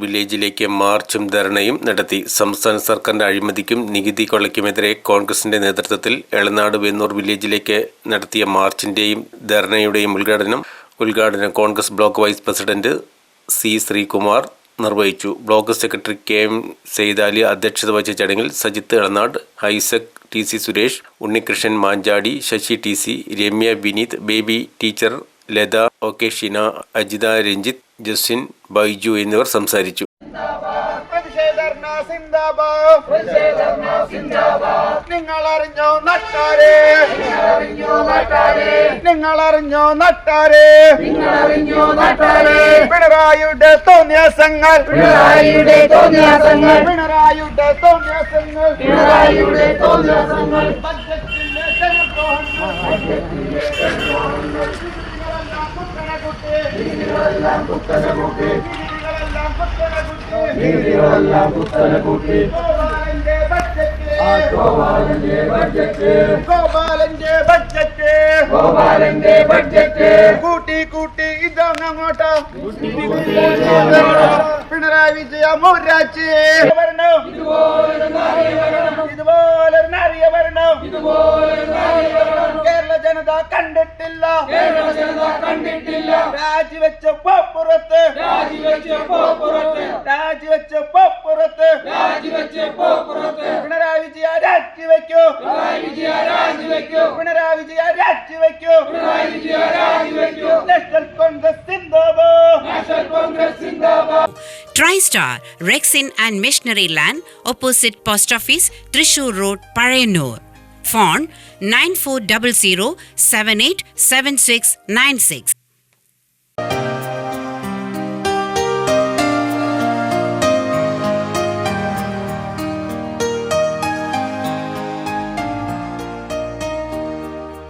വില്ലേജിലേക്ക് മാർച്ചും ധർണയും നടത്തി. സംസ്ഥാന സർക്കാരിന്റെ അഴിമതിക്കും നികുതി കൊള്ളയ്ക്കുമെതിരെ കോൺഗ്രസിന്റെ നേതൃത്വത്തിൽ എളനാട് വെന്നൂർ വില്ലേജിലേക്ക് നടത്തിയ മാർച്ചിന്റെയും ധർണയുടെയും ഉദ്ഘാടനം ഉദ്ഘാടനം Congress block vice president C Sreekumar നിർവഹിച്ചു. Block secretary K M Saithali അധ്യക്ഷത വഹിച്ച ചടങ്ങിൽ Sajith Elanad ഹൈസക് T C Suresh Unnikrishnan Manchadi Sasi T C Ramya Vineeth Baby teacher Latha O K Shina Ajitha Ranjith Justin Baiju എന്നിവർ സംസാരിച്ചു. നിങ്ങളറിഞ്ഞോ സിന്ദാബാദ് നിങ്ങൾ അറിഞ്ഞോ നട്ടാരെ? നിങ്ങൾ അറിഞ്ഞോ നട്ടാരെ? പിണറായിയുടെ തോന്നിയാസങ്ങൾ. പിണറായിയുടെ തോന്നിയാസങ്ങൾ. പിണറായിയുടെ തോന്നിയാസങ്ങൾ. പിണറായിയുടെ തോന്നിയാസങ്ങൾ. നിങ്ങളെല്ലാം കുത്തനെകുട്ടി. നിങ്ങളെല്ലാം കുത്തനെകുട്ടി. ഗോപാലന്റെ ബഡ്ജറ്റ്. ഗോപാലന്റെ ബഡ്ജറ്റ്. ഗോപാലന്റെ ബഡ്ജറ്റ്. കൂട്ടി കൂട്ടി ഇതങ്ങോട്ട്. പിണറായി വിജയ മൂരാച്ചി. വരണം. ഇതുപോലൊരു നാരിയ വരണം. കേരള ജനത കണ്ടിട്ടില്ല കണ്ടിട്ടില്ല. രാജിവെച്ചപ്പോ പുറത്ത് രാജിവെച്ചപ്പോ പുറത്ത് രാജിവെച്ചപ്പോ പുറത്ത് രാജിവെച്ചപ്പോ പുറത്ത് പിണറായി വിജയ രാജിവെക്കൂ. പിണറായി വിജയ രാജിവെക്കൂ. പിണറായി വിജയ രാജിവെക്കൂ. പിണറായി വിജയ രാജിവെക്കൂ. നാഷണൽ കോൺഗ്രസ് സിന്ദാബാദ്. National Congress Zindabad. Thrissur road and phone nine four double zero seven eight seven six nine six